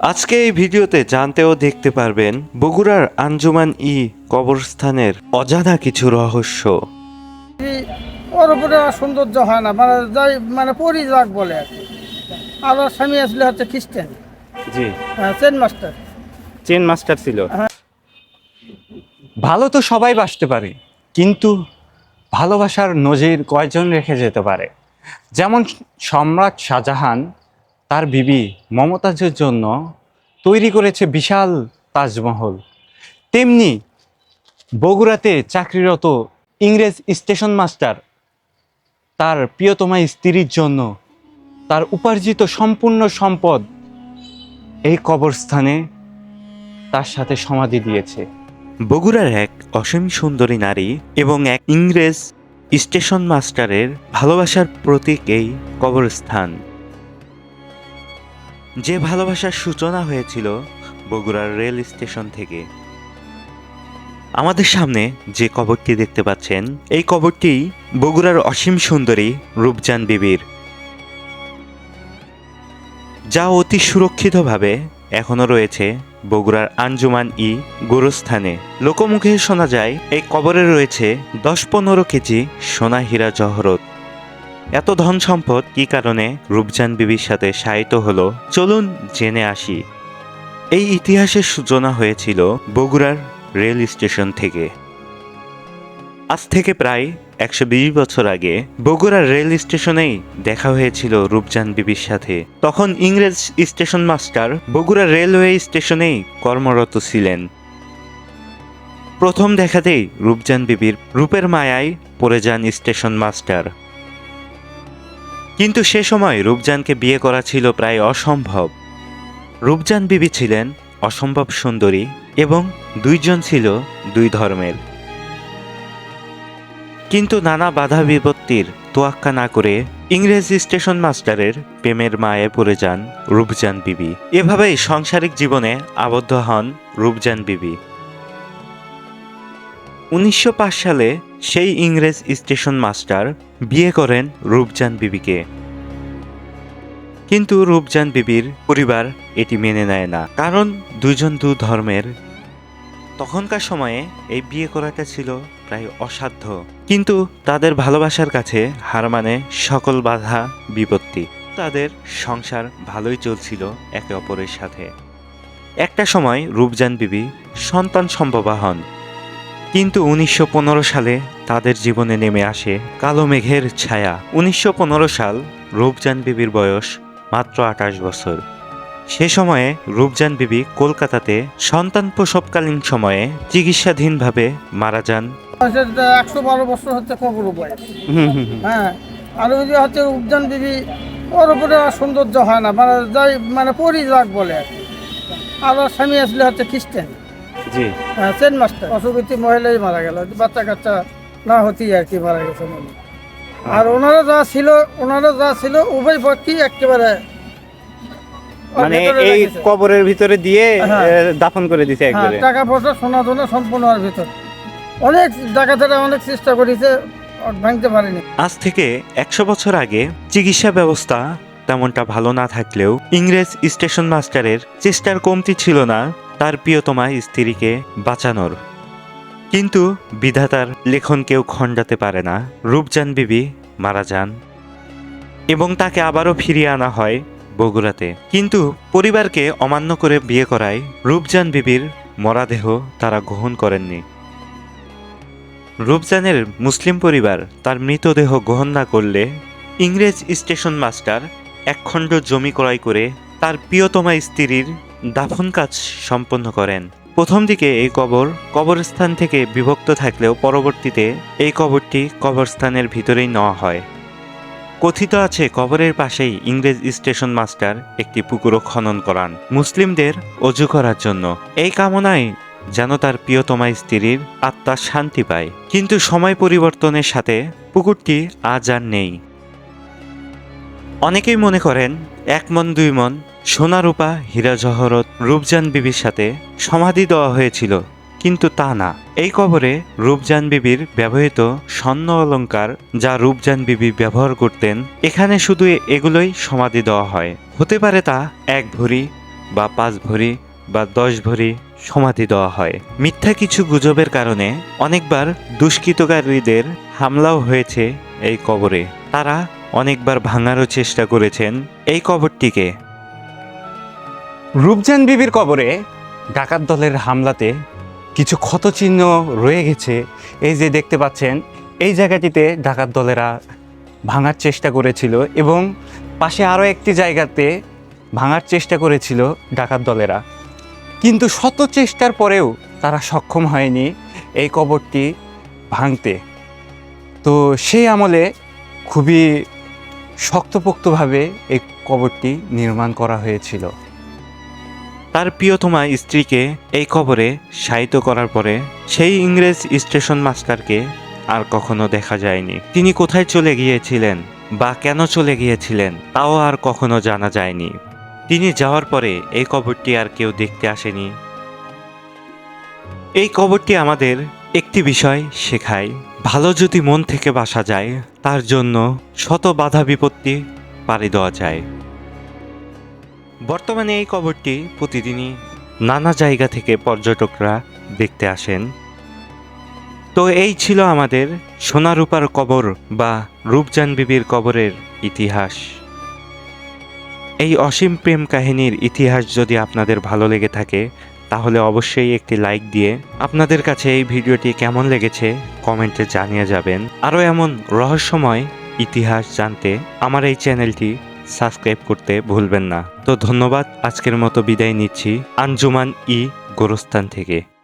আজকে এই ভিডিওতে জানতে ও দেখতে পারবেন বগুড়ার আঞ্জুমান ই কবরস্থানের অজানা কিছু রহস্য। ওর উপরে সৌন্দর্য হয় না মানে যাই মানে পরিজাক বলে আর কি। আর ওর স্বামী আসলে হচ্ছে খ্রিস্টান। জি। হ্যাঁ, চেন মাস্টার। চেন মাস্টার ছিল। হ্যাঁ। ভালো তো সবাই বাসতে পারে কিন্তু ভালোবাসার নজির কয়জন রেখে যেতে পারে? যেমন সম্রাট শাহজাহান তার বিবি মমতাজের জন্য তৈরি করেছে বিশাল তাজমহল। তেমনি বগুড়াতে চাকরিরত ইংরেজ স্টেশন মাস্টার তার প্রিয়তমা স্ত্রীর জন্য তার উপার্জিত সম্পূর্ণ সম্পদ এই কবরস্থানে তার সাথে সমাধি দিয়েছে। বগুড়ার এক অসীম সুন্দরী নারী এবং এক ইংরেজ স্টেশন মাস্টারের ভালোবাসার প্রতীক এই কবরস্থান। যে ভালোবাসার সূচনা হয়েছিল বগুড়ার রেল স্টেশন থেকে। আমাদের সামনে যে কবরটি দেখতে পাচ্ছেন, এই কবরটি বগুড়ার অসীম সুন্দরী রূপজান বিবির। যা অতি সুরক্ষিতভাবে এখনও রয়েছে বগুড়ার আঞ্জুমান ই গোরস্থানে। লোকমুখে শোনা যায়, এই কবরে রয়েছে দশ পনেরো কেজি সোনা হীরা জহরত। এত ধন সম্পদ কি কারণে রূপজান বিবির সাথে শায়িত হলো? চলুন জেনে আসি। এই ইতিহাসের সূচনা হয়েছিল বগুড়ার রেল স্টেশন থেকে। আজ থেকে প্রায় একশো বিশ বছর আগে বগুড়ার রেল স্টেশনেই দেখা হয়েছিল রূপজান বিবির সাথে। তখন ইংরেজ স্টেশন মাস্টার বগুড়া রেলওয়ে স্টেশনেই কর্মরত ছিলেন। প্রথম দেখাতেই রূপজান বিবির রূপের মায়ায় পড়ে যান স্টেশন মাস্টার। কিন্তু সে সময় রূপজানকে বিয়ে করা ছিল প্রায় অসম্ভব। রূপজান বিবি ছিলেন অসম্ভব সুন্দরী এবং দুইজন ছিল দুই ধর্মের। কিন্তু নানা বাধা বিপত্তির তোয়াক্কা না করে ইংরেজ স্টেশন মাস্টারের প্রেমের মায়ে পড়ে যান রূপজান বিবি। এভাবেই সাংসারিক জীবনে আবদ্ধ হন রূপজান বিবি। উনিশশো পাঁচ সালে সেই ইংরেজ স্টেশন মাস্টার বিয়ে করেন রূপজান বিবিকে। কিন্তু রূপজান বিবির পরিবার এটি মেনে নেয় না, কারণ দুজন দু ধর্মের। তখনকার সময়ে এই বিয়ে করাটা ছিল প্রায় অসাধ্য, কিন্তু তাদের ভালোবাসার কাছে হার মানে সকল বাধা বিপত্তি। তাদের সংসার ভালোই চলছিল একে অপরের সাথে। একটা সময় রূপজান বিবি সন্তান সম্ভবা হন। কিন্তু উনিশশো পনেরো সালে তাদের জীবনে নেমে আসে কালো মেঘের ছায়া। উনিশশো পনেরো সাল রূপজান বিবির বয়স মাত্র আঠাশ বছর। সে সময়ে রূপজান বিবি কলকাতাতে সন্তান প্রসবকালীন সময়ে চিকিৎসাধীনভাবে মারা যান। একশো বারো বছর হচ্ছে কবর। হ্যাঁ আর ওই যে হচ্ছে উপজান বিবি ওর উপরে আর সৌন্দর্য হয় না মানে যাই মানে পরিজাক বলে আর স্বামী আসলে হচ্ছে খ্রিস্টান। জি। চেন মাস্টার অসুবিধি মহিলাই মারা গেল বাচ্চা কাচ্চা না হতেই আর কি মারা গেছে আর ওনারা যা ছিল ওনারা যা ছিল উভয় পক্ষই একেবারে মানে এই কবরের ভিতরে দিয়ে হ্যাঁ। দাফন করে দিছে হ্যাঁ, একবারে টাকা পয়সা সোনা ধনে সম্পূর্ণ ওর ভিতর। অনেক ডাকাতেরা অনেক চেষ্টা করেছে ভাঙতে পারেনি। আজ থেকে একশো বছর আগে চিকিৎসা ব্যবস্থা তেমনটা ভালো না থাকলেও ইংরেজ স্টেশন মাস্টারের চেষ্টার কমতি ছিল না। তার প্রিয়তমা স্ত্রীকে বাঁচানোর। কিন্তু বিধাতার লেখন কেউ খণ্ডাতে পারে না। রূপজান বিবি মারা যান এবং তাকে আবারও ফিরিয়ে আনা হয় বগুড়াতে। কিন্তু পরিবারকে অমান্য করে বিয়ে করায় রূপজান বিবির মরাদেহ তারা গ্রহণ করেননি। রূপজানের মুসলিম পরিবার তার মৃতদেহ গ্রহণ না করলে ইংরেজ স্টেশন মাস্টার একখণ্ড জমি ক্রয় করে তার প্রিয়তমা স্ত্রীর দাফন কাজ সম্পন্ন করেন। প্রথম দিকে এই কবর কবরস্থান থেকে বিভক্ত থাকলেও পরবর্তীতে এই কবরটি কবরস্থানের ভিতরেই নেওয়া হয়। কথিত আছে, কবরের পাশেই ইংরেজ স্টেশন মাস্টার একটি পুকুরও খনন করান। মুসলিমদের অজু করার জন্য। এই কামনায় যেন তার প্রিয়তমা স্ত্রীর আত্মা শান্তি পায়। কিন্তু সময় পরিবর্তনের সাথে পুকুরটি আজ আর নেই। অনেকেই মনে করেন, এক মন, দুই মন সোনা রূপা হীরা জহরত রূপজান বিবির সাথে সমাধি দেওয়া হয়েছিল, কিন্তু তা না। এই কবরে রূপজান বিবির ব্যবহৃত স্বর্ণ অলঙ্কার যা রূপজান বিবি ব্যবহার করতেন, এখানে শুধু এগুলোই সমাধি দেওয়া হয়। হতে পারে তা এক ভরি বা পাঁচ ভরি বা দশ ভরি সমাধি দেওয়া হয়। মিথ্যা কিছু গুজবের কারণে অনেকবার দুষ্কৃতকারীদের হামলাও হয়েছে এই কবরে। তারা অনেকবার ভাঙারও চেষ্টা করেছেন এই কবরটিকে। রূপজান বিবির কবরে ডাকাত দলের হামলাতে কিছু ক্ষতচিহ্ন রয়ে গেছে। এই যে দেখতে পাচ্ছেন, এই জায়গাটিতে ডাকাত দলেরা ভাঙার চেষ্টা করেছিল এবং পাশে আরও একটি জায়গাতে ভাঙার চেষ্টা করেছিল ডাকাত দলেরা। কিন্তু শত চেষ্টার পরেও তারা সক্ষম হয়নি এই কবরটি ভাঙতে। তো সেই আমলে খুবই শক্তপোক্তভাবে এই কবরটি নির্মাণ করা হয়েছিল। তার প্রিয়তমা স্ত্রীকে এই কবরে শায়িত করার পরে সেই ইংরেজ স্টেশন মাস্টারকে আর কখনো দেখা যায়নি। তিনি কোথায় চলে গিয়েছিলেন বা কেন চলে গিয়েছিলেন তাও আর কখনো জানা যায়নি। তিনি যাওয়ার পরে এই কবরটি আর কেউ দেখতে আসেনি। এই কবরটি আমাদের একটি বিষয় শেখায়। ভালো যদি মন থেকে বাসা যায়, তার জন্য শত বাধা বিপত্তি পাড়ি দেওয়া যায়। বর্তমানে এই কবরটি প্রতিদিনই নানা জায়গা থেকে পর্যটকরা দেখতে আসেন। তো এই ছিল আমাদের সোনারূপার কবর বা রূপজান বিবির কবরের ইতিহাস। এই অসীম প্রেম কাহিনীর ইতিহাস যদি আপনাদের ভালো লেগে থাকে, তাহলে অবশ্যই একটি লাইক দিয়ে আপনাদের কাছে এই ভিডিওটি কেমন লেগেছে কমেন্টে জানিয়ে যাবেন। আরও এমন রহস্যময় ইতিহাস জানতে আমার এই চ্যানেলটি সাবস্ক্রাইব করতে ভুলবেন না। তো ধন্যবাদ আজকের মতো বিদায় নিচ্ছি। আঞ্জুমান ই গোরস্থান থেকে।